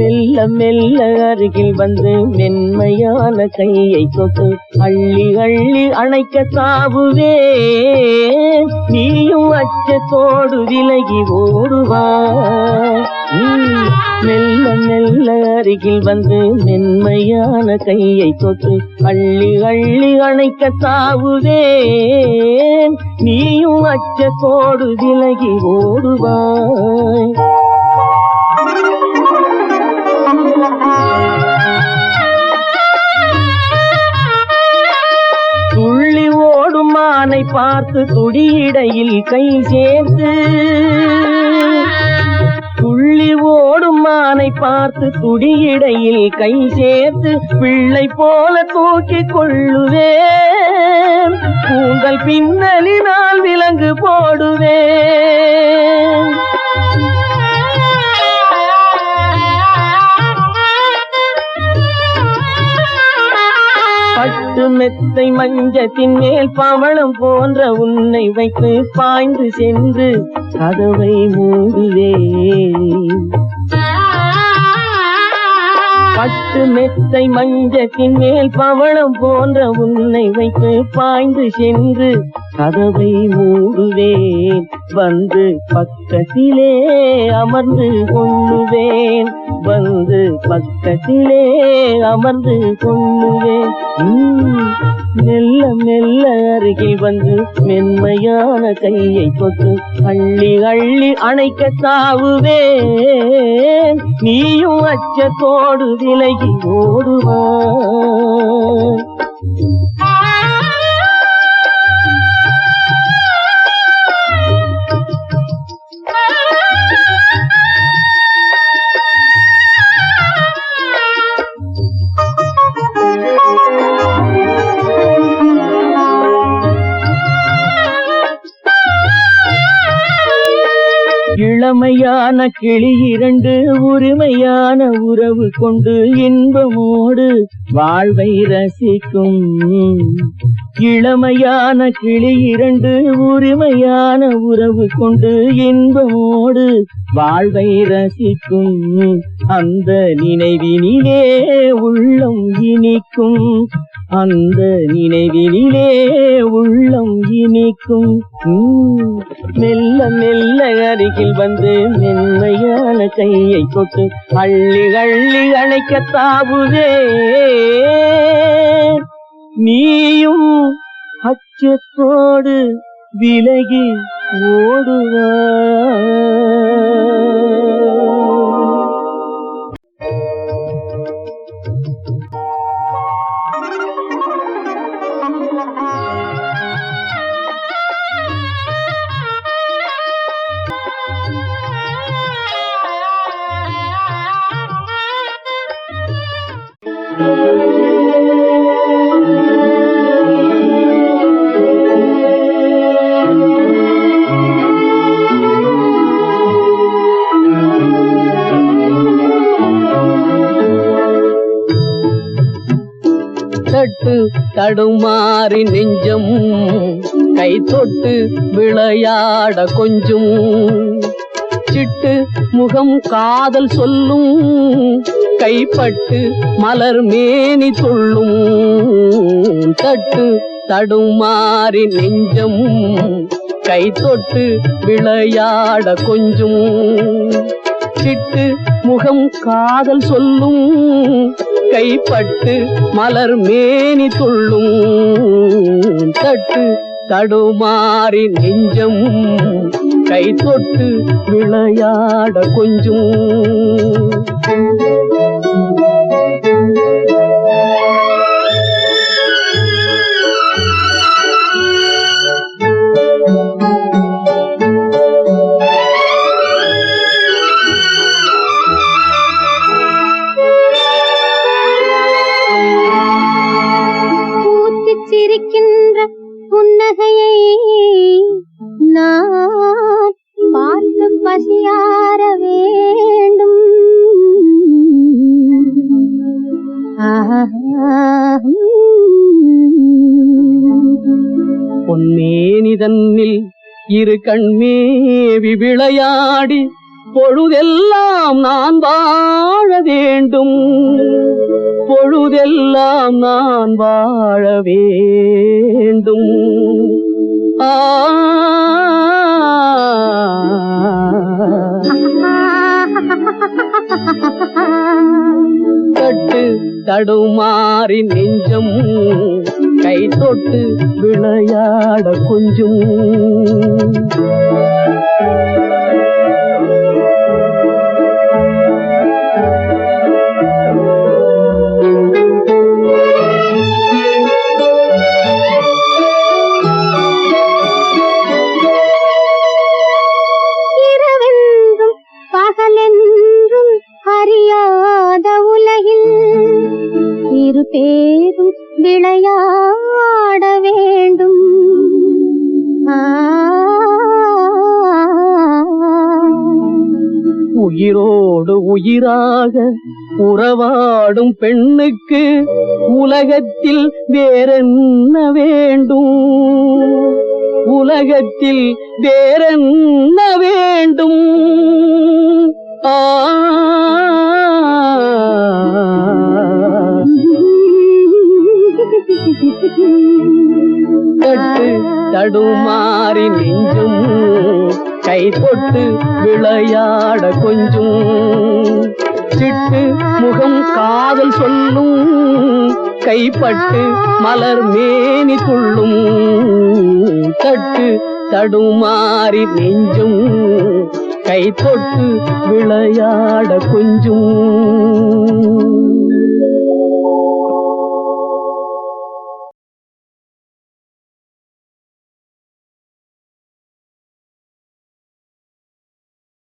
மெல்ல மெல்ல அருகில் வந்து மென்மையான கையை தொட்டு அள்ளி அள்ளி அணைக்க தாவுவே நீயும் அச்சத்தோடு விலகி ஓடுவா. மெல்ல மெல்ல அருகில் வந்து மென்மையான கையை தொட்டு அள்ளி அள்ளி அணைக்க தாவுவே நீயும் அச்சத்தோடு விலகி ஓடுவாய். ஓடும் பார்த்து துடியிடையில் கை சேர்த்து துள்ளி ஓடும் மானை பார்த்து துடியிடையில் கை சேர்த்து பிள்ளை போல தூக்கி கொள்ளுவேன். உங்கள் பின்னலினால் விலங்கு போடுவேன். பட்டு மெத்தை மஞ்சத்தின் மேல் பவளம் போன்ற உன்னை வைத்து பாய்ந்து சென்று கதவை மூடுவே பட்டு மெத்தை மஞ்சத்தின் மேல் பவளம் போன்ற உன்னை வைத்து பாய்ந்து சென்று கதவை மூடுவேன். வந்து பக்கத்திலே அமர்ந்து கொள்ளுவேன். வந்து பக்கத்திலே அமர்ந்து கொள்ளுவேன். மெல்ல மெல்ல அருகில் வந்து மென்மையான கையை தொட்டு அள்ளி அள்ளி அணைக்க தாவுவேன் நீயும் அச்சத்தோடு விலகி ஓடுவா. இளமையான கிளி இரண்டு உரிமையான உறவு கொண்டு இன்பமோடு வாழ்வை ரசிக்கும். இளமையான கிளி இரண்டு உரிமையான உறவு கொண்டு இன்பமோடு வாழ்வை ரசிக்கும். அந்த நினைவினிலே உள்ளம் இனிக்கும். அந்த நினைவினிலே உள்ளம் இனிக்கும். மெல்ல மெல்ல அருகில் வந்து என்று மென்மையான கையை தொட்டு அள்ளி அள்ளி அணைக்க தாவுதே. நீயும் அச்சத்தோடு விலகி ஓடுவாய் தட்டு தடுமாறி நெஞ்சம் கை தொட்டு விளையாட கொஞ்சம். சிட்டு முகம் காதல் சொல்லும் கைப்பட்டு மலர் மேனி துள்ளும் தட்டு தடுமாறி நெஞ்சம் கை தொட்டு விளையாட கொஞ்சம். சிட்டு முகம் காதல் சொல்லும் கைப்பட்டு மலர் மேனி துள்ளும் தட்டு தடுமாறி நெஞ்சம் கை தொட்டு விளையாட கொஞ்சும். பொன்மேனி தன்னில் இரு கண்மேவி விளையாடி பொழுதெல்லாம் நான் வாழ வேண்டும். பொழுதெல்லாம் நான் வாழ வேண்டும். ஆ. தடுமாறி நெஞ்சம் கை தொட்டு விளையாட கொஞ்சம். அறியாத உலகில் இரு பேரும் விளையாட வேண்டும். உயிரோடு உயிராக உறவாடும் பெண்ணுக்கு உலகத்தில் வேறென்ன வேண்டும்? உலகத்தில் வேறென்ன வேண்டும்? ஆ. தடுமாறி நெஞ்சும் கை தொட்டு விளையாட கொஞ்சும். சிட்டு முகம் காதல் சொல்லும் கைப்பட்டு மலர் மேனி துள்ளும். தட்டு தடுமாறி நெஞ்சும் கை தொட்டு விளையாட கொஞ்சம்.